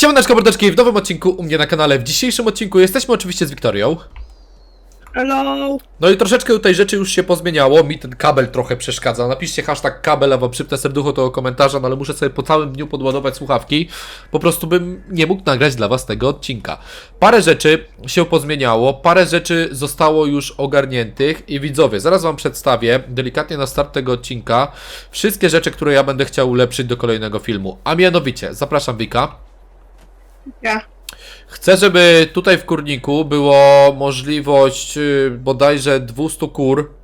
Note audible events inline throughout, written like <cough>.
Siemaneczko mordeczki, w nowym odcinku u mnie na kanale. W dzisiejszym odcinku jesteśmy oczywiście z Wiktorią. Hello! No i troszeczkę tutaj rzeczy już się pozmieniało, mi ten kabel trochę przeszkadza. Napiszcie hashtag kabel, a wam przypnę serducho tego komentarza, no ale muszę sobie po całym dniu podładować słuchawki. Po prostu bym nie mógł nagrać dla was tego odcinka. Parę rzeczy się pozmieniało, parę rzeczy zostało już ogarniętych i widzowie, zaraz wam przedstawię delikatnie na start tego odcinka wszystkie rzeczy, które ja będę chciał ulepszyć do kolejnego filmu. A mianowicie, zapraszam Wika. Ja. Chcę, żeby tutaj w kurniku było możliwość yy, bodajże 200 kur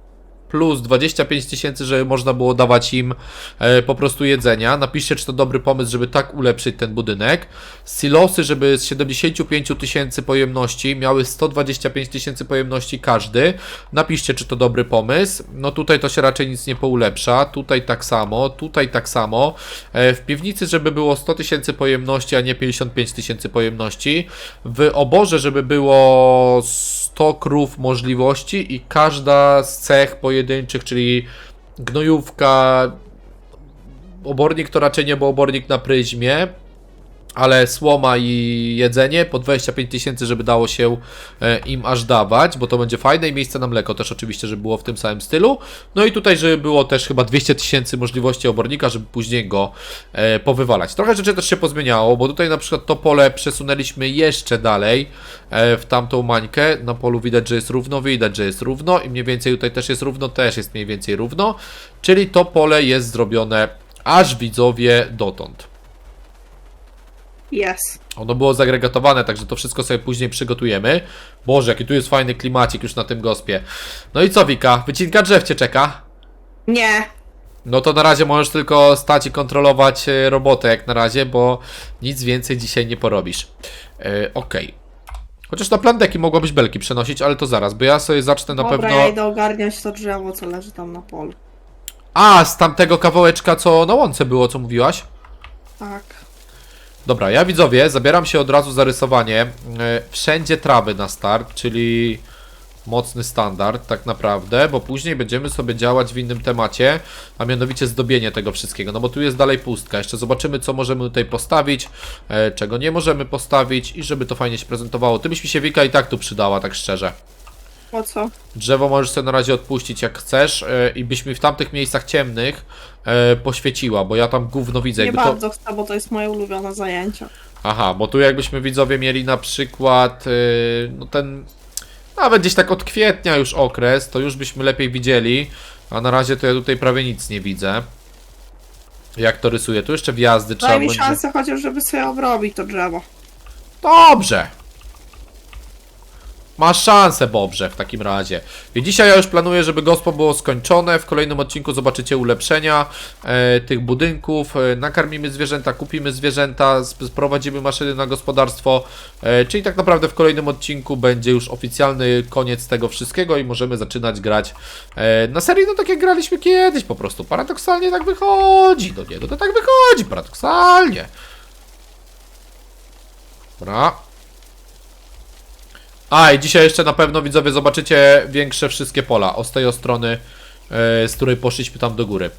plus 25 tysięcy, żeby można było dawać im e, po prostu jedzenia. Napiszcie, czy to dobry pomysł, żeby tak ulepszyć ten budynek. Silosy, żeby z 75 tysięcy pojemności miały 125 tysięcy pojemności każdy. Napiszcie, czy to dobry pomysł. No tutaj to się raczej nic nie poulepsza. Tutaj tak samo, tutaj tak samo. E, w piwnicy, żeby było 100 tysięcy pojemności, a nie 55 tysięcy pojemności. W oborze, żeby było 100 krów możliwości i każda z cech pojedynczych, czyli gnojówka, obornik to raczej nie był obornik na pryzmie, ale słoma i jedzenie po 25 tysięcy, żeby dało się e, im aż dawać, bo to będzie fajne i miejsce na mleko też oczywiście, żeby było w tym samym stylu. No i tutaj, żeby było też chyba 200 tysięcy możliwości obornika, żeby później go e, powywalać. Trochę rzeczy też się pozmieniało, bo tutaj na przykład to pole przesunęliśmy jeszcze dalej e, w tamtą mańkę. Na polu widać, że jest równo, widać, że jest równo i mniej więcej tutaj też jest równo, też jest mniej więcej równo, czyli to pole jest zrobione aż widzowie dotąd. Yes. Ono było zagregatowane, także to wszystko sobie później przygotujemy. Boże, jaki tu jest fajny klimacik już na tym gospie. No i co, Wika? Wycinka drzew cię czeka? Nie. No to na razie możesz tylko stać i kontrolować e, robotę jak na razie, bo nic więcej dzisiaj nie porobisz. E, Okej. Chociaż na plandeki mogłabyś belki przenosić, ale to zaraz, bo ja sobie zacznę na Dobra, pewno... ja idę ogarniać to drzewo, co leży tam na polu. A, z tamtego kawałeczka, co na łące było, co mówiłaś? Tak. Dobra, ja widzowie, zabieram się od razu za rysowanie e, wszędzie trawy na start, czyli mocny standard tak naprawdę, bo później będziemy sobie działać w innym temacie, a mianowicie zdobienie tego wszystkiego, no bo tu jest dalej pustka, jeszcze zobaczymy co możemy tutaj postawić, e, czego nie możemy postawić i żeby to fajnie się prezentowało. Ty byś mi się Wika i tak tu przydała, tak szczerze. Po co? Drzewo możesz sobie na razie odpuścić jak chcesz e, i byś mi w tamtych miejscach ciemnych e, poświeciła, bo ja tam gówno widzę. Nie jakby to... bardzo chcę, bo to jest moje ulubione zajęcie. Aha, bo tu jakbyśmy widzowie mieli na przykład yy, no ten nawet gdzieś tak od kwietnia już okres, to już byśmy lepiej widzieli, a na razie to ja tutaj prawie nic nie widzę. Jak to rysuję? Tu jeszcze wjazdy trzeba Daj mi będzie... szansę chociaż, żeby sobie obrobić to drzewo. Dobrze. Masz szansę, Bobrze, w takim razie. I dzisiaj ja już planuję, żeby gospo było skończone. W kolejnym odcinku zobaczycie ulepszenia e, tych budynków. E, nakarmimy zwierzęta, kupimy zwierzęta, sp- sprowadzimy maszyny na gospodarstwo. E, czyli tak naprawdę w kolejnym odcinku będzie już oficjalny koniec tego wszystkiego i możemy zaczynać grać e, na serii, no tak jak graliśmy kiedyś po prostu. Paradoksalnie tak wychodzi. No nie, no to tak wychodzi, paradoksalnie. Dobra. A i dzisiaj jeszcze na pewno widzowie zobaczycie większe wszystkie pola. O z tej strony, e, z której poszliśmy tam do góry.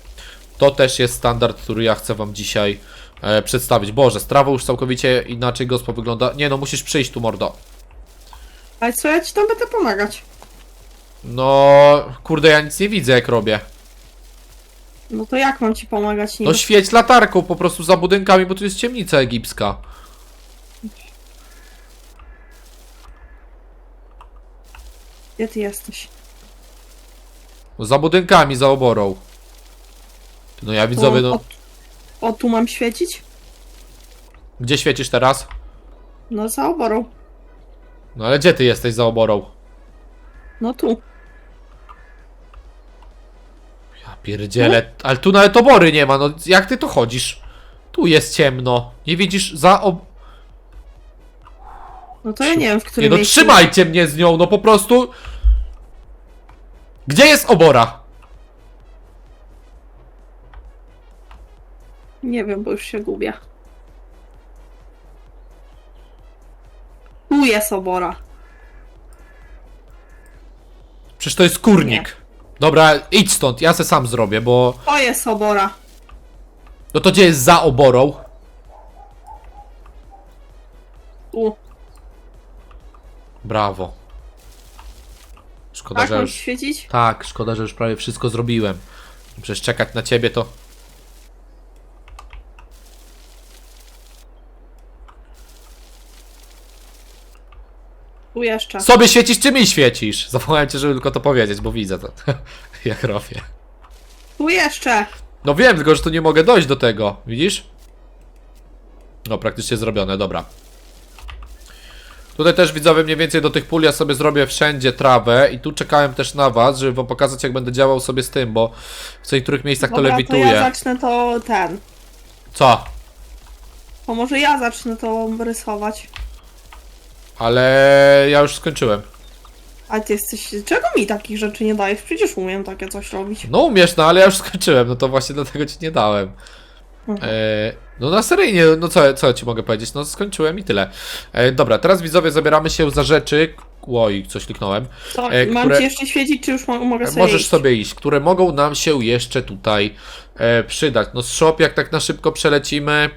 To też jest standard, który ja chcę wam dzisiaj e, przedstawić. Boże, strawa już całkowicie inaczej gospo wygląda. Nie no, musisz przyjść tu, mordo. Ale co ja ci tam będę pomagać? No, kurde, ja nic nie widzę jak robię. No to jak mam ci pomagać? Nie No świeć latarką po prostu za budynkami, bo tu jest ciemnica egipska. Gdzie ty jesteś? Za budynkami, za oborą. No ja widzowie, o, no... o, o, tu mam świecić? Gdzie świecisz teraz? No za oborą. No ale gdzie ty jesteś za oborą? No tu. Ja pierdzielę, ale tu nawet obory nie ma, no jak ty tu chodzisz? Tu jest ciemno, nie widzisz za ob... No to ja nie wiem, w Nie którym no miejscu... trzymajcie mnie z nią, no po prostu... Gdzie jest obora? Nie wiem, bo już się gubię. Tu jest obora. Przecież to jest kurnik. Dobra, idź stąd, ja se sam zrobię, bo... To jest obora. No to gdzie jest za oborą? środku. Brawo. Szkoda, Tak, że mam już... świecić? Tak, szkoda, że już prawie wszystko zrobiłem. Przecież czekać na ciebie to... Tu jeszcze. Sobie świecisz, czy mi świecisz? Zawołałem cię, żeby tylko to powiedzieć, bo widzę to. <laughs> Jak robię. Tu jeszcze. No wiem, tylko że tu nie mogę dojść do tego. Widzisz? No, praktycznie zrobione, dobra. Tutaj też widzowie mniej więcej do tych pól ja sobie zrobię wszędzie trawę i tu czekałem też na was, żeby wam pokazać jak będę działał sobie z tym, bo w niektórych miejscach to Dobra, to lewituje. ja zacznę to ten. Co? To może ja zacznę to rysować. Ale ja już skończyłem. A ty jesteś... Czego mi takich rzeczy nie dajesz? Przecież umiem takie coś robić. No umiesz, no ale ja już skończyłem, no to właśnie dlatego ci nie dałem. Mhm. E, no na seryjnie, no co, co ci mogę powiedzieć? No skończyłem i tyle. E, dobra, teraz widzowie zabieramy się za rzeczy. Oj, coś kliknąłem. Co, e, mam które- ci jeszcze świecić, czy już mo- mogę sobie Możesz iść? sobie iść, które mogą nam się jeszcze tutaj e, przydać. No z shop jak tak na szybko przelecimy.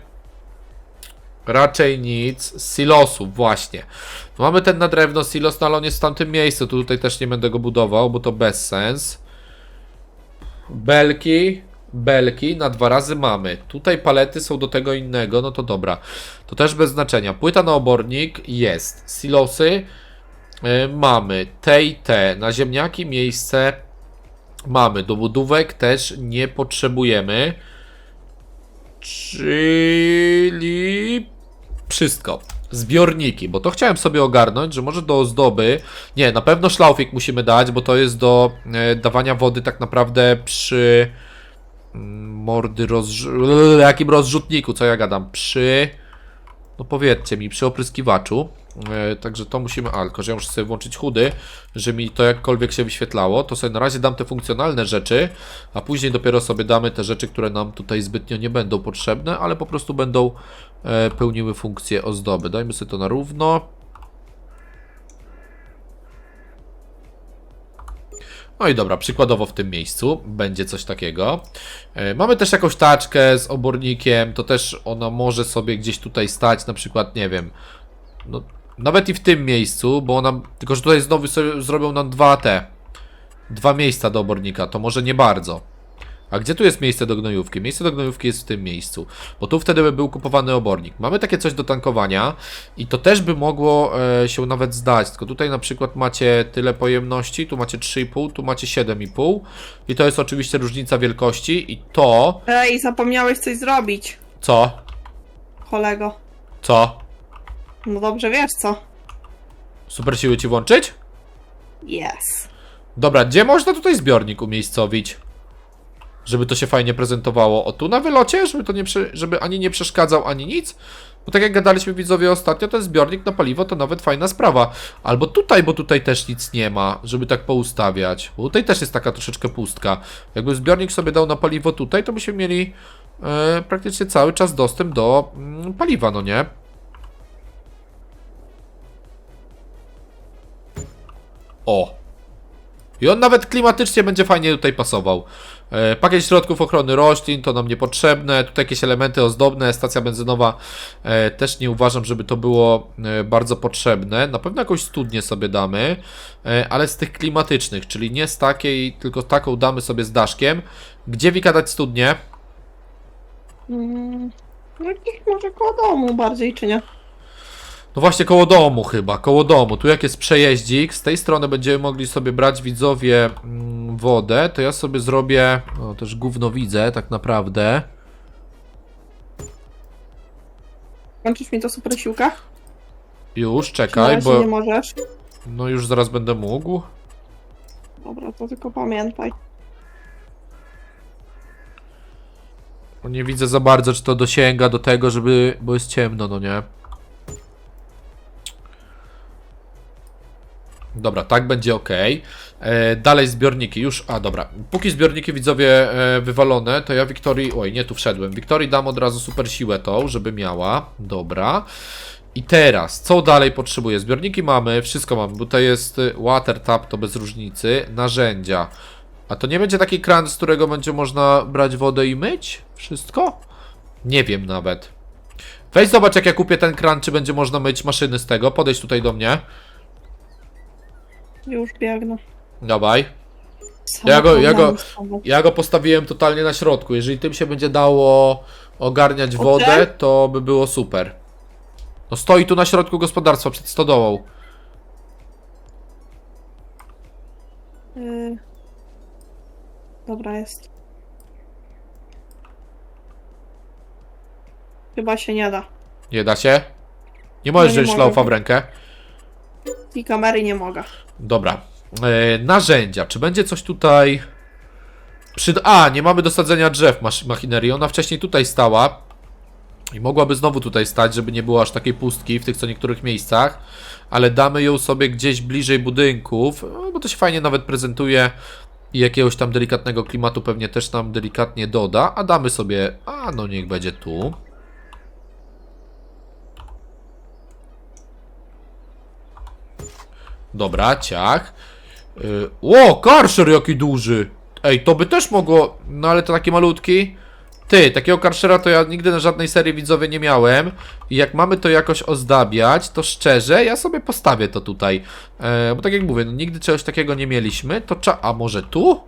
Raczej nic. Z Silosów, właśnie. Mamy ten na drewno silos, no ale on jest w tamtym miejscu. Tu tutaj też nie będę go budował, bo to bez sens. Belki. Belki na dwa razy mamy. Tutaj palety są do tego innego, no to dobra. To też bez znaczenia. Płyta na obornik jest. Silosy e, mamy. Te i te. Na ziemniaki miejsce mamy. Do budówek też nie potrzebujemy. Czyli wszystko. Zbiorniki, bo to chciałem sobie ogarnąć, że może do ozdoby. Nie, na pewno szlaufik musimy dać, bo to jest do e, dawania wody tak naprawdę przy mordy jakim rozrzutniku, co ja gadam? Przy. No powiedzcie mi, przy opryskiwaczu. E, także to musimy. A, tylko że ja muszę sobie włączyć chudy, że mi to jakkolwiek się wyświetlało. To sobie na razie dam te funkcjonalne rzeczy, a później dopiero sobie damy te rzeczy, które nam tutaj zbytnio nie będą potrzebne, ale po prostu będą e, pełniły funkcję ozdoby. Dajmy sobie to na równo. No i dobra, przykładowo w tym miejscu będzie coś takiego. E, Mamy też jakąś taczkę z obornikiem, to też ona może sobie gdzieś tutaj stać, na przykład, nie wiem, no, nawet i w tym miejscu, bo ona, tylko że tutaj znowu sobie zrobią nam dwa te, dwa miejsca do obornika, to może nie bardzo. A gdzie tu jest miejsce do gnojówki? Miejsce do gnojówki jest w tym miejscu, bo tu wtedy by był kupowany obornik. Mamy takie coś do tankowania i to też by mogło e, się nawet zdać, tylko tutaj na przykład macie tyle pojemności, tu macie 3,5, tu macie 7,5 i to jest oczywiście różnica wielkości i to, Ej, zapomniałeś coś zrobić, co, kolego. co, No dobrze, wiesz co? super siły ci włączyć? Yes. Dobra, gdzie można tutaj zbiornik umiejscowić? Żeby to się fajnie prezentowało. O tu na wylocie, żeby to nie żeby ani nie przeszkadzał, ani nic. Bo tak jak gadaliśmy widzowie ostatnio, ten zbiornik na paliwo to nawet fajna sprawa. Albo tutaj, bo tutaj też nic nie ma, żeby tak poustawiać. Bo tutaj też jest taka troszeczkę pustka. Jakby zbiornik sobie dał na paliwo tutaj, to byśmy mieli e, praktycznie cały czas dostęp do mm, paliwa, no nie? O! I on nawet klimatycznie będzie fajnie tutaj pasował. E, pakiet środków ochrony roślin to nam niepotrzebne. Tutaj jakieś elementy ozdobne, stacja benzynowa e, też nie uważam, żeby to było e, bardzo potrzebne. Na pewno jakąś studnię sobie damy, ale z tych klimatycznych, czyli nie z takiej, tylko taką damy sobie z daszkiem. Gdzie Wika dać studnię? Mm, jakich może koło domu bardziej, czy nie? No właśnie koło domu chyba, koło domu. Tu jak jest przejeździk, z tej strony będziemy mogli sobie brać widzowie mm, wodę, to ja sobie zrobię, no też gówno widzę tak naprawdę. Kończysz mi to super siłka? Już, czekaj, bo nie możesz? no już zaraz będę mógł. Dobra, to tylko pamiętaj. Bo nie widzę za bardzo, czy to dosięga do tego, żeby, bo jest ciemno, no nie. Dobra, tak będzie ok. E, dalej zbiorniki, już, a dobra. Póki zbiorniki widzowie e, wywalone, to ja Wiktorii, oj nie tu wszedłem. Wiktorii dam od razu super siłę tą, żeby miała. Dobra. I teraz, co dalej potrzebuję? Zbiorniki mamy, wszystko mamy, bo to jest y, water tap, to bez różnicy. Narzędzia. A to nie będzie taki kran, z którego będzie można brać wodę i myć? Wszystko? Nie wiem nawet. Weź zobacz, jak ja kupię ten kran, czy będzie można myć maszyny z tego. Podejdź tutaj do mnie. Już biegnę. Dawaj. Ja go- ja go-. Ja go postawiłem totalnie na środku. Jeżeli tym się będzie dało ogarniać wodę, to by było super. No stoi tu na środku gospodarstwa, przed stodołą. Y... Dobra, jest. Chyba się nie da. Nie da się? Nie możesz No nie wziąć mogę. szlaufa w rękę. I kamery nie mogę. Dobra. E, narzędzia. Czy będzie coś tutaj... Przy... A, nie mamy do sadzenia drzew masz- machinerii. Ona wcześniej tutaj stała. I mogłaby znowu tutaj stać, żeby nie było aż takiej pustki w tych co niektórych miejscach. Ale damy ją sobie gdzieś bliżej budynków, no, bo to się fajnie nawet prezentuje. I jakiegoś tam delikatnego klimatu pewnie też nam delikatnie doda. A damy sobie... A, no niech będzie tu. Dobra, ciach. Yy, o, jaki duży. Ej, to by też mogło... No ale to taki malutki. Ty, takiego karszera to ja nigdy na żadnej serii widzowie nie miałem. I jak mamy to jakoś ozdabiać, to szczerze, ja sobie postawię to tutaj. E, bo tak jak mówię, no, nigdy czegoś takiego nie mieliśmy. To cza... A może tu?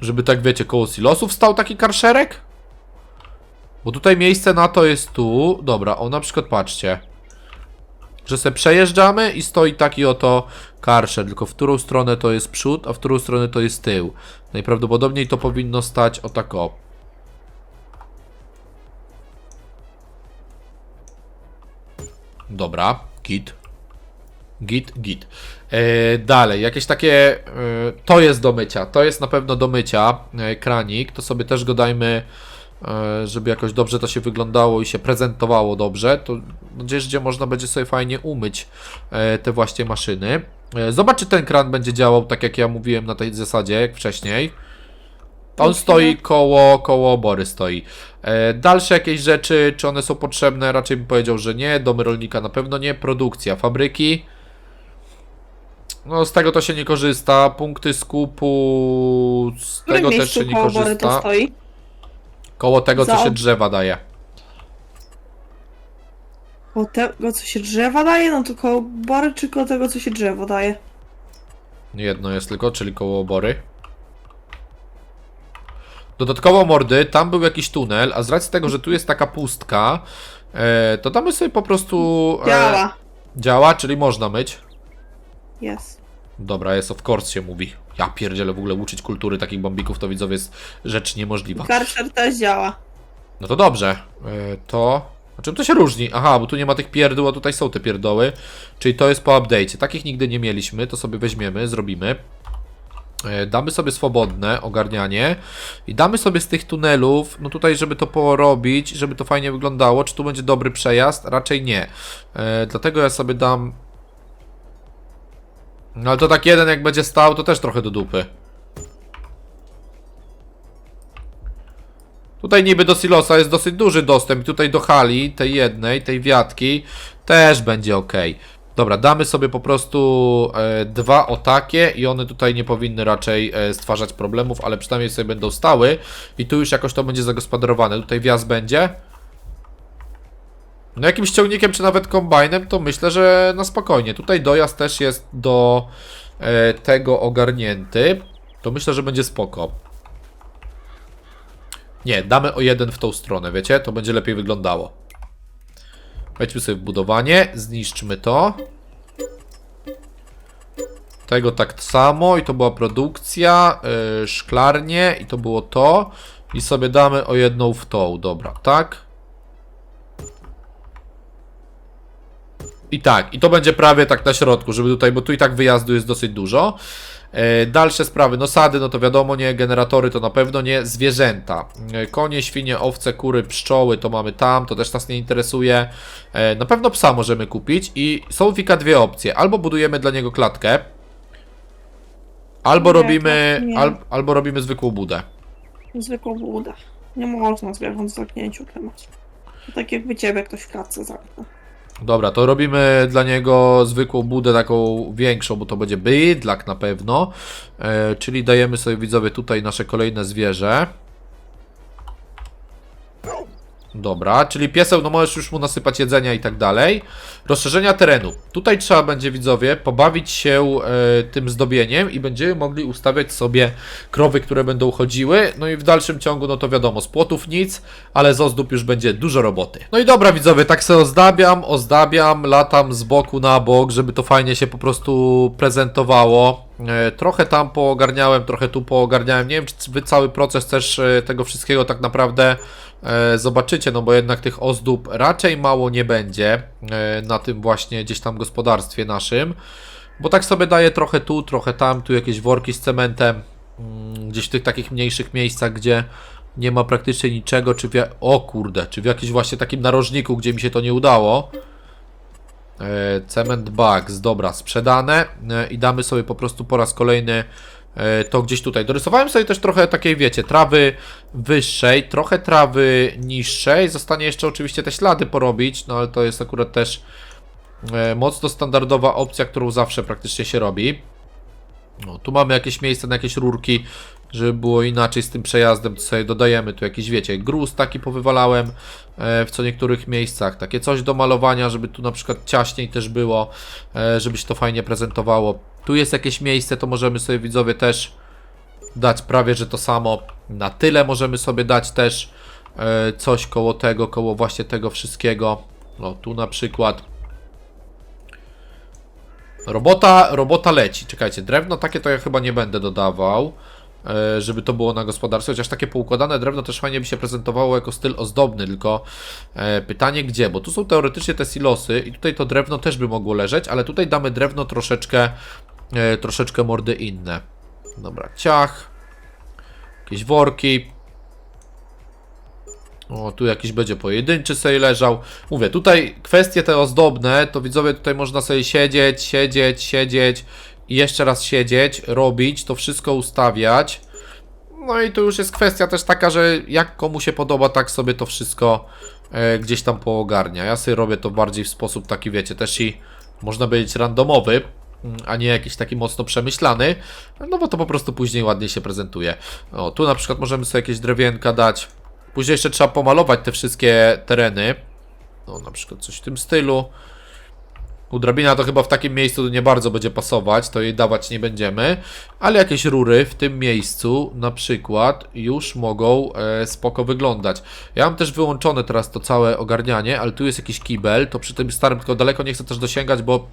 Żeby tak wiecie, koło silosów stał taki karszerek? Bo tutaj miejsce na to jest tu. Dobra, o na przykład patrzcie. Że se przejeżdżamy i stoi taki oto karszer, tylko w którą stronę to jest przód, a w którą stronę to jest tył. Najprawdopodobniej to powinno stać o tak o. Dobra, git. Git, git. E, dalej, jakieś takie. E, to jest do mycia. To jest na pewno do mycia. E, kranik. To sobie też go dajmy, żeby jakoś dobrze to się wyglądało i się prezentowało dobrze. To gdzieś, gdzie można będzie sobie fajnie umyć e, te właśnie maszyny. E, zobacz, czy ten kran będzie działał tak, jak ja mówiłem na tej zasadzie, jak wcześniej. On stoi koło, koło obory stoi. E, dalsze jakieś rzeczy, czy one są potrzebne? Raczej bym powiedział, że nie. Domy rolnika na pewno nie. Produkcja, fabryki. No z tego to się nie korzysta. Punkty skupu z tego też się nie obory to korzysta. stoi? Koło tego co się drzewa daje. Koło tego, co się drzewa daje? No to koło obory, czy koło tego, co się drzewo daje? Jedno jest tylko, czyli koło obory. Dodatkowo mordy, tam był jakiś tunel, a z racji tego, że tu jest taka pustka, e, to damy sobie po prostu... E, Działa. działa, czyli można myć. Jest. Dobra, jest of course się mówi. Ja pierdzielę w ogóle uczyć kultury takich bombików, to widzowie jest rzecz niemożliwa. Karcher też działa. No to dobrze. E, To. A czym to się różni? Aha, bo tu nie ma tych pierdół, a tutaj są te pierdoły. Czyli to jest po update'cie. Takich nigdy nie mieliśmy, to sobie weźmiemy, zrobimy. E, Damy sobie swobodne ogarnianie i damy sobie z tych tunelów, no tutaj, żeby to porobić, żeby to fajnie wyglądało. Czy tu będzie dobry przejazd? Raczej nie. E, dlatego ja sobie dam. No ale to tak jeden, jak będzie stał, to też trochę do dupy. Tutaj niby do silosa jest dosyć duży dostęp. Tutaj do hali, tej jednej, tej wiatki, też będzie ok. Dobra, damy sobie po prostu e, dwa o takie i one tutaj nie powinny raczej e, stwarzać problemów, ale przynajmniej sobie będą stały i tu już jakoś to będzie zagospodarowane. Tutaj wjazd będzie. No jakimś ciągnikiem czy nawet kombajnem to myślę, że na spokojnie. Tutaj dojazd też jest do e, tego ogarnięty. To myślę, że będzie spoko. Nie, damy o jeden w tą stronę, wiecie? To będzie lepiej wyglądało. Wejdźmy sobie w budowanie, zniszczmy to. Tego tak samo i to była produkcja, yy, szklarnie i to było to. I sobie damy o jedną w tą, dobra, tak? I tak, i to będzie prawie tak na środku, żeby tutaj, bo tu i tak wyjazdu jest dosyć dużo. E, Dalsze sprawy, no sady, no to wiadomo, nie, generatory to na pewno nie, zwierzęta. E, Konie, świnie, owce, kury, pszczoły to mamy tam, to też nas nie interesuje. E, Na pewno psa możemy kupić i są Wika dwie opcje. Albo budujemy dla niego klatkę, albo Nie, robimy, nie. al, albo robimy zwykłą budę. Zwykłą budę. Nie można zwierząt w zamknięciu trzymać. To tak jakby ciebie ktoś w klatce zamknął. Dobra, to robimy dla niego zwykłą budę taką większą, bo to będzie bydlak na pewno. E, czyli dajemy sobie widzowie tutaj nasze kolejne zwierzę. Dobra, czyli pieseł, no możesz już mu nasypać jedzenia i tak dalej. Rozszerzenia terenu. Tutaj trzeba będzie, widzowie, pobawić się e, tym zdobieniem i będziemy mogli ustawiać sobie krowy, które będą chodziły. No i w dalszym ciągu, no to wiadomo, z płotów nic, ale z ozdób już będzie dużo roboty. No i dobra, widzowie, tak se ozdabiam, ozdabiam, latam z boku na bok, żeby to fajnie się po prostu prezentowało. E, Trochę tam poogarniałem, trochę tu poogarniałem. Nie wiem, czy wy cały proces też e, tego wszystkiego tak naprawdę zobaczycie, no bo jednak tych ozdób raczej mało nie będzie e, na tym właśnie gdzieś tam gospodarstwie naszym. Bo tak sobie daję trochę tu, trochę tam, tu jakieś worki z cementem, mm, gdzieś w tych takich mniejszych miejscach, gdzie nie ma praktycznie niczego, czy w, o kurde, czy w jakimś właśnie takim narożniku, gdzie mi się to nie udało. E, Cement bags, dobra, sprzedane e, i damy sobie po prostu po raz kolejny e, to gdzieś tutaj. Dorysowałem sobie też trochę takiej, wiecie, trawy wyższej, trochę trawy niższej. Zostanie jeszcze oczywiście te ślady porobić, no ale to jest akurat też e, mocno standardowa opcja, którą zawsze praktycznie się robi. No, tu mamy jakieś miejsce na jakieś rurki, żeby było inaczej z tym przejazdem, to sobie dodajemy tu jakiś, wiecie, gruz taki powywalałem e, w co niektórych miejscach, takie coś do malowania, żeby tu na przykład ciaśniej też było, e, żeby się to fajnie prezentowało. Tu jest jakieś miejsce, to możemy sobie widzowie też dać prawie, że to samo. Na tyle możemy sobie dać też e, coś koło tego, koło właśnie tego wszystkiego. No tu na przykład Robota, robota leci. Czekajcie, drewno takie to ja chyba nie będę dodawał, e, żeby to było na gospodarstwie, chociaż takie poukładane drewno też fajnie by się prezentowało jako styl ozdobny, tylko e, pytanie gdzie, bo tu są teoretycznie te silosy i tutaj to drewno też by mogło leżeć, ale tutaj damy drewno troszeczkę, e, troszeczkę mordy inne. Dobra, ciach, jakieś worki, o, tu jakiś będzie pojedynczy sobie leżał. Mówię, tutaj kwestie te ozdobne, to widzowie tutaj można sobie siedzieć, siedzieć, siedzieć i jeszcze raz siedzieć, robić, to wszystko ustawiać. No i to już jest kwestia też taka, że jak komu się podoba, tak sobie to wszystko e, gdzieś tam poogarnia. Ja sobie robię to bardziej w sposób taki, wiecie, też i można powiedzieć randomowy, a nie jakiś taki mocno przemyślany, no bo to po prostu później ładnie się prezentuje. O, tu na przykład możemy sobie jakieś drewienka dać. Później jeszcze trzeba pomalować te wszystkie tereny. No, na przykład coś w tym stylu. U drabina to chyba w takim miejscu nie bardzo będzie pasować, to jej dawać nie będziemy. Ale jakieś rury w tym miejscu na przykład już mogą e, spoko wyglądać. Ja mam też wyłączone teraz to całe ogarnianie, ale tu jest jakiś kibel, to przy tym starym tylko daleko nie chcę też dosięgać, bo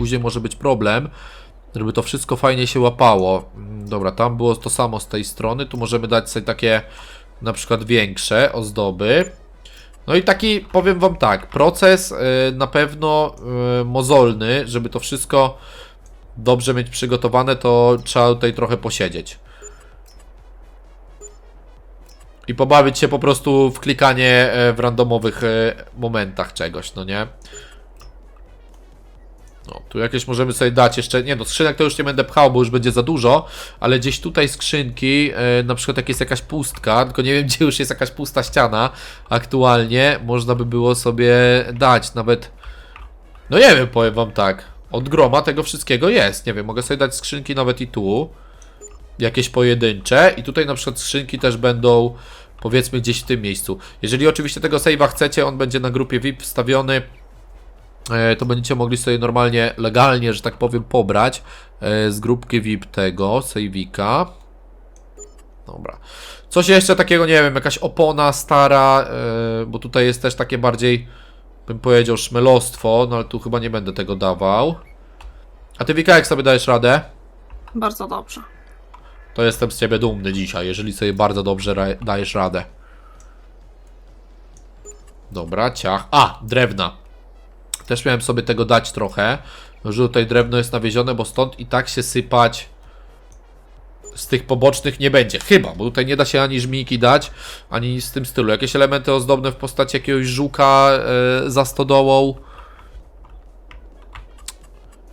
później może być problem. Żeby to wszystko fajnie się łapało. Mm, Dobra, tam było to samo z tej strony. Tu możemy dać sobie takie na przykład większe ozdoby. No i taki, powiem wam tak, proces y, na pewno y, mozolny, żeby to wszystko dobrze mieć przygotowane, to trzeba tutaj trochę posiedzieć. I pobawić się po prostu w klikanie e, w randomowych e, momentach czegoś, no nie? No, tu jakieś możemy sobie dać jeszcze, nie no, skrzynek to już nie będę pchał, bo już będzie za dużo, ale gdzieś tutaj skrzynki, e, na przykład jak jest jakaś pustka, tylko nie wiem <laughs> gdzie już jest jakaś pusta ściana aktualnie, można by było sobie dać nawet, no nie wiem, powiem wam tak, od groma tego wszystkiego jest, nie wiem, mogę sobie dać skrzynki nawet i tu, jakieś pojedyncze i tutaj na przykład skrzynki też będą powiedzmy gdzieś w tym miejscu. Jeżeli oczywiście tego save'a chcecie, on będzie na grupie VIP wstawiony, to będziecie mogli sobie normalnie, legalnie, że tak powiem, pobrać e, z grupki VIP tego save'ika. Dobra. Coś jeszcze takiego, nie wiem, jakaś opona stara, e, bo tutaj jest też takie bardziej, bym powiedział, szmelostwo, no ale tu chyba nie będę tego dawał. A ty Wika, jak sobie dajesz radę? Bardzo dobrze. To jestem z ciebie dumny dzisiaj, jeżeli sobie bardzo dobrze ra- dajesz radę. Dobra, ciach. A, drewna. Też miałem sobie tego dać trochę, że tutaj drewno jest nawiezione, bo stąd i tak się sypać z tych pobocznych nie będzie. Chyba, bo tutaj nie da się ani żmijki dać, ani nic w tym stylu. Jakieś elementy ozdobne w postaci jakiegoś żuka e, za stodołą.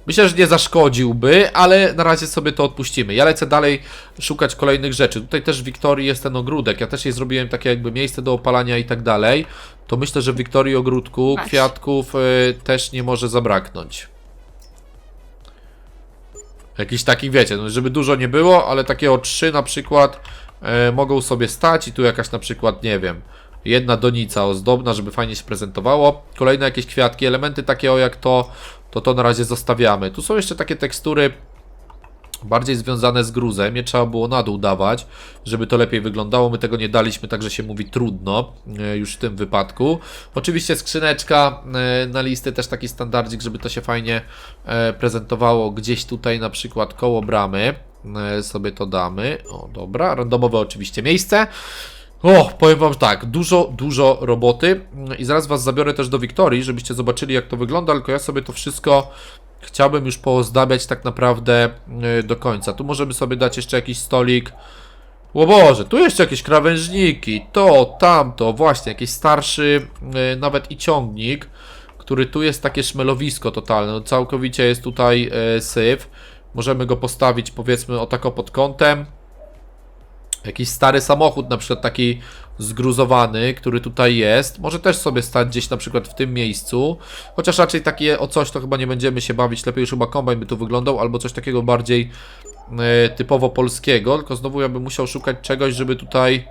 Myślę, że nie zaszkodziłby, ale na razie sobie to odpuścimy. Ja lecę dalej szukać kolejnych rzeczy. Tutaj też w Wiktorii jest ten ogródek. Ja też jej zrobiłem takie jakby miejsce do opalania i tak dalej. To myślę, że w Wiktorii ogródku kwiatków y, też nie może zabraknąć. Jakiś takich, wiecie, no, żeby dużo nie było, ale takie o trzy na przykład e, mogą sobie stać i tu jakaś na przykład, nie wiem, jedna donica ozdobna, żeby fajnie się prezentowało. Kolejne jakieś kwiatki, elementy takie o jak to, to to na razie zostawiamy. Tu są jeszcze takie tekstury bardziej związane z gruzem, je trzeba było na dół dawać, żeby to lepiej wyglądało. My tego nie daliśmy, także się mówi trudno e, już w tym wypadku. Oczywiście skrzyneczka e, na listy też taki standardzik, żeby to się fajnie e, prezentowało gdzieś tutaj na przykład koło bramy. Sobie to damy. O, dobra, randomowe oczywiście miejsce. O, powiem wam tak, dużo, dużo roboty i zaraz was zabiorę też do Wiktorii, żebyście zobaczyli jak to wygląda, tylko ja sobie to wszystko chciałbym już poozdabiać tak naprawdę y, do końca. Tu możemy sobie dać jeszcze jakiś stolik. O Boże, tu jeszcze jakieś krawężniki, to, tamto, właśnie, jakiś starszy y, nawet i ciągnik, który tu jest takie szmelowisko totalne, no, całkowicie jest tutaj y, syf. Możemy go postawić powiedzmy o tako pod kątem. Jakiś stary samochód, na przykład taki zgruzowany, który tutaj jest, może też sobie stać gdzieś na przykład w tym miejscu, chociaż raczej takie o coś to chyba nie będziemy się bawić, lepiej już chyba kombajn by tu wyglądał, albo coś takiego bardziej e, typowo polskiego, tylko znowu ja bym musiał szukać czegoś, żeby tutaj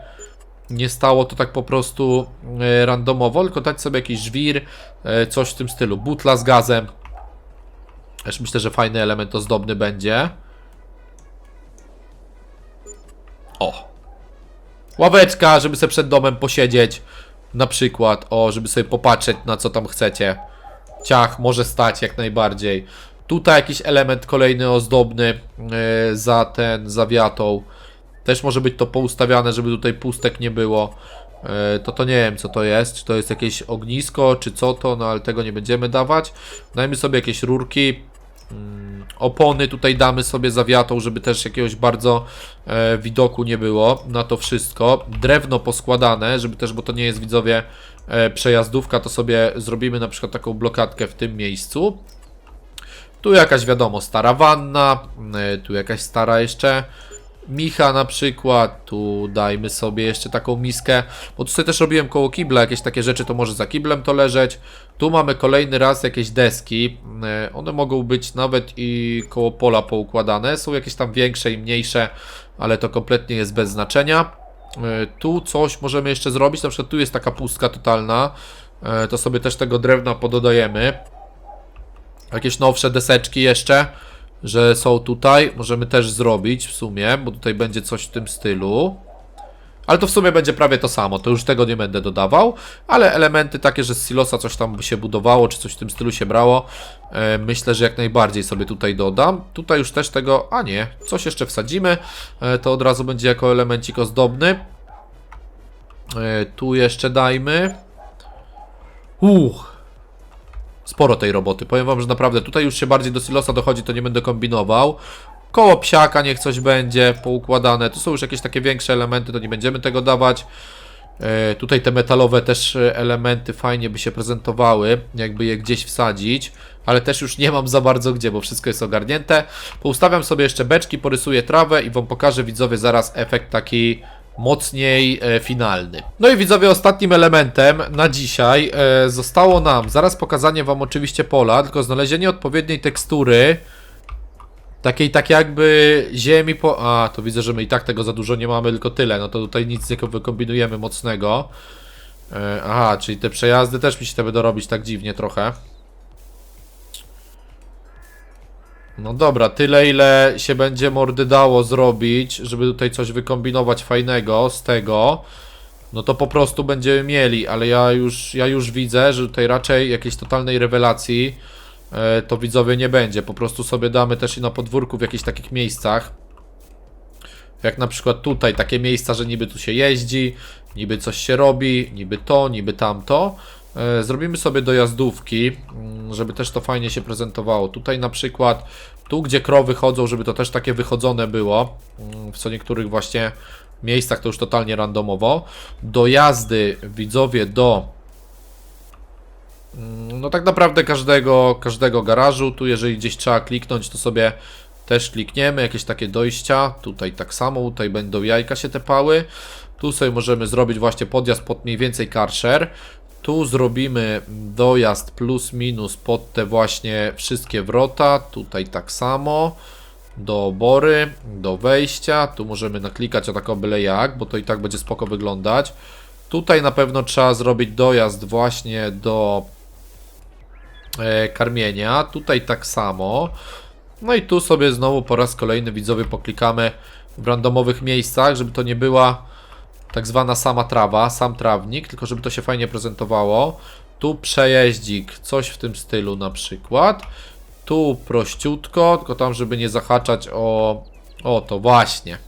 nie stało to tak po prostu e, randomowo, tylko dać sobie jakiś żwir, e, coś w tym stylu, butla z gazem, też myślę, że fajny element ozdobny będzie. O, Ławeczka, żeby sobie przed domem posiedzieć. Na przykład, o, żeby sobie popatrzeć na co tam chcecie. Ciach może stać jak najbardziej. Tutaj jakiś element kolejny ozdobny yy, za ten, za wiatą. Też może być to poustawiane, żeby tutaj pustek nie było. Yy, to to nie wiem co to jest, czy to jest jakieś ognisko, czy co to, no ale tego nie będziemy dawać. Dajmy sobie jakieś rurki. Mm, Opony tutaj damy sobie zawiatą, żeby też jakiegoś bardzo e, widoku nie było na to wszystko. Drewno poskładane, żeby też, bo to nie jest widzowie e, przejazdówka, to sobie zrobimy na przykład taką blokadkę w tym miejscu. Tu jakaś wiadomo stara wanna, e, tu jakaś stara jeszcze Micha na przykład, tu dajmy sobie jeszcze taką miskę, bo tu sobie też robiłem koło kibla jakieś takie rzeczy, to może za kiblem to leżeć. Tu mamy kolejny raz jakieś deski, e, one mogą być nawet i koło pola poukładane, są jakieś tam większe i mniejsze, ale to kompletnie jest bez znaczenia. E, Tu coś możemy jeszcze zrobić, na przykład tu jest taka pustka totalna, E, to sobie też tego drewna pododajemy. Jakieś nowsze deseczki jeszcze, że są tutaj. Możemy też zrobić w sumie, bo tutaj będzie coś w tym stylu. Ale to w sumie będzie prawie to samo, to już tego nie będę dodawał, ale elementy takie, że z silosa coś tam się budowało, czy coś w tym stylu się brało, e, myślę, że jak najbardziej sobie tutaj dodam. Tutaj już też tego, a nie, coś jeszcze wsadzimy, e, to od razu będzie jako elemencik ozdobny. E, tu jeszcze dajmy. Uch, sporo tej roboty. Powiem wam, że naprawdę tutaj już się bardziej do silosa dochodzi, to nie będę kombinował. Koło psiaka niech coś będzie poukładane. Tu są już jakieś takie większe elementy, to nie będziemy tego dawać. E, tutaj te metalowe też e, elementy fajnie by się prezentowały, jakby je gdzieś wsadzić, ale też już nie mam za bardzo gdzie, bo wszystko jest ogarnięte. Poustawiam sobie jeszcze beczki, porysuję trawę i wam pokażę widzowie zaraz efekt taki mocniej e, finalny. No i widzowie, ostatnim elementem na dzisiaj e, zostało nam, zaraz pokazanie wam oczywiście pola, tylko znalezienie odpowiedniej tekstury, takiej tak jakby ziemi po... A, to widzę, że my i tak tego za dużo nie mamy, tylko tyle, no to tutaj nic nie wykombinujemy mocnego. E, aha, czyli te przejazdy też mi się te będą robić tak dziwnie trochę. No dobra, tyle ile się będzie mordy dało zrobić, żeby tutaj coś wykombinować fajnego z tego, no to po prostu będziemy mieli, ale ja już, ja już widzę, że tutaj raczej jakiejś totalnej rewelacji e, to widzowie nie będzie. Po prostu sobie damy też i na podwórku w jakichś takich miejscach. Jak na przykład tutaj, takie miejsca, że niby tu się jeździ, niby coś się robi, niby to, niby tamto. E, Zrobimy sobie dojazdówki, mm, żeby też to fajnie się prezentowało. Tutaj na przykład, tu gdzie krowy chodzą, żeby to też takie wychodzone było. mm, W co niektórych właśnie miejscach to już totalnie randomowo. Dojazdy widzowie do mm, no tak naprawdę każdego, każdego garażu. Tu jeżeli gdzieś trzeba kliknąć, to sobie też klikniemy. Jakieś takie dojścia. Tutaj tak samo, tutaj będą jajka się tepały. Tu sobie możemy zrobić właśnie podjazd pod mniej więcej karcher. Tu zrobimy dojazd plus minus pod te właśnie wszystkie wrota. Tutaj tak samo. Do obory, do wejścia. Tu możemy naklikać o tak o byle jak, bo to i tak będzie spoko wyglądać. Tutaj na pewno trzeba zrobić dojazd właśnie do e, karmienia. Tutaj tak samo. No i tu sobie znowu po raz kolejny widzowie poklikamy w randomowych miejscach, żeby to nie była tak zwana sama trawa, sam trawnik, tylko żeby to się fajnie prezentowało. Tu przejeździk, coś w tym stylu na przykład. Tu prościutko, tylko tam, żeby nie zahaczać o... O, to właśnie.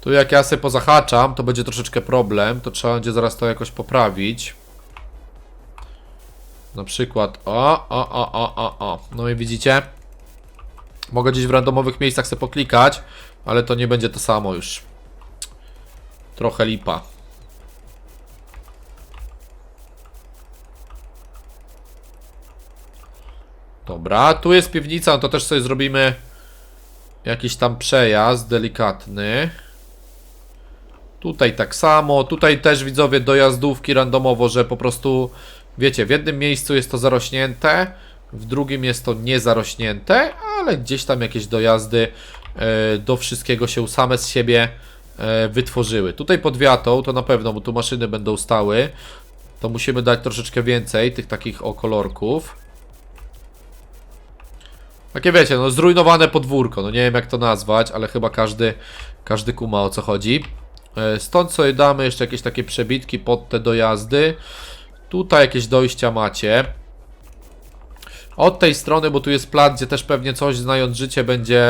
Tu jak ja sobie pozahaczam, to będzie troszeczkę problem, to trzeba będzie zaraz to jakoś poprawić. Na przykład o, o, o, o, o, o. No i widzicie? Mogę gdzieś w randomowych miejscach sobie poklikać, ale to nie będzie to samo już. Trochę lipa. Dobra, tu jest piwnica, no to też sobie zrobimy jakiś tam przejazd delikatny. Tutaj tak samo, tutaj też widzowie dojazdówki randomowo, że po prostu wiecie, w jednym miejscu jest to zarośnięte, w drugim jest to niezarośnięte, ale gdzieś tam jakieś dojazdy e, do wszystkiego się same z siebie wytworzyły. Tutaj pod wiatą to na pewno, bo tu maszyny będą stały, to musimy dać troszeczkę więcej tych takich o kolorków. Takie wiecie, no zrujnowane podwórko, no nie wiem jak to nazwać, ale chyba każdy, każdy kuma o co chodzi. E, Stąd sobie damy jeszcze jakieś takie przebitki pod te dojazdy. Tutaj jakieś dojścia macie. Od tej strony, bo tu jest plac, gdzie też pewnie coś znając życie będzie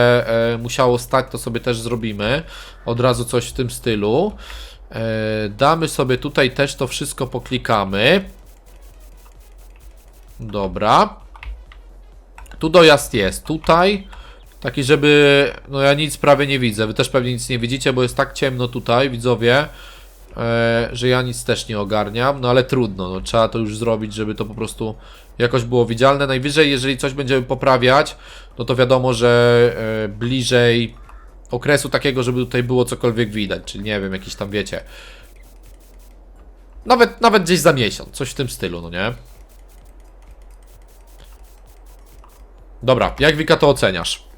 e, musiało stać, to sobie też zrobimy. Od razu coś w tym stylu. E, damy sobie tutaj też to wszystko poklikamy. Dobra. Tu dojazd jest, tutaj. Taki, żeby. No ja nic prawie nie widzę. Wy też pewnie nic nie widzicie, bo jest tak ciemno tutaj, widzowie, że ja nic też nie ogarniam. No ale trudno, no, trzeba to już zrobić, żeby to po prostu jakoś było widzialne. Najwyżej, jeżeli coś będziemy poprawiać, no to wiadomo, że e, bliżej okresu takiego, żeby tutaj było cokolwiek widać. Czyli nie wiem, jakiś tam wiecie. Nawet, nawet gdzieś za miesiąc, coś w tym stylu, no nie? Dobra, jak Wika to oceniasz?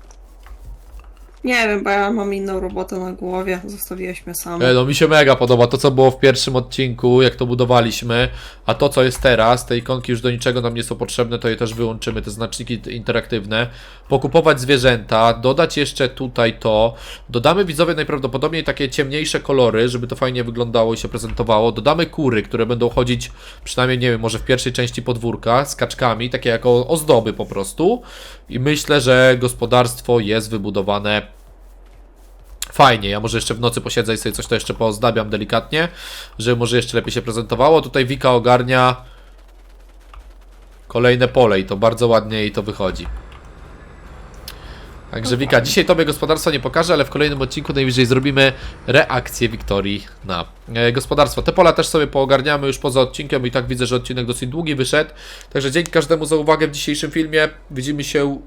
Nie wiem, bo ja mam inną robotę na głowie. Zostawiłeś mnie sam. E, no mi się mega podoba to, co było w pierwszym odcinku, jak to budowaliśmy, a to, co jest teraz, te ikonki już do niczego nam nie są potrzebne, to je też wyłączymy, te znaczniki interaktywne. Pokupować zwierzęta, dodać jeszcze tutaj to, dodamy widzowie najprawdopodobniej takie ciemniejsze kolory, żeby to fajnie wyglądało i się prezentowało, dodamy kury, które będą chodzić, przynajmniej nie wiem, może w pierwszej części podwórka, z kaczkami, takie jako ozdoby po prostu i myślę, że gospodarstwo jest wybudowane Fajnie, ja może jeszcze w nocy posiedzę i sobie coś to jeszcze poozdabiam delikatnie, żeby może jeszcze lepiej się prezentowało. Tutaj Wika ogarnia kolejne pole i to bardzo ładnie jej to wychodzi. Także Wika, dzisiaj Tobie gospodarstwa nie pokażę, ale w kolejnym odcinku najwyżej zrobimy reakcję Wiktorii na e, gospodarstwo. Te pola też sobie poogarniamy już poza odcinkiem, i tak widzę, że odcinek dosyć długi wyszedł. Także dzięki każdemu za uwagę w dzisiejszym filmie. Widzimy się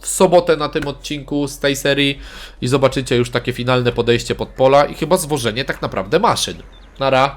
w sobotę na tym odcinku z tej serii i zobaczycie już takie finalne podejście pod pola i chyba zwożenie tak naprawdę maszyn. Nara.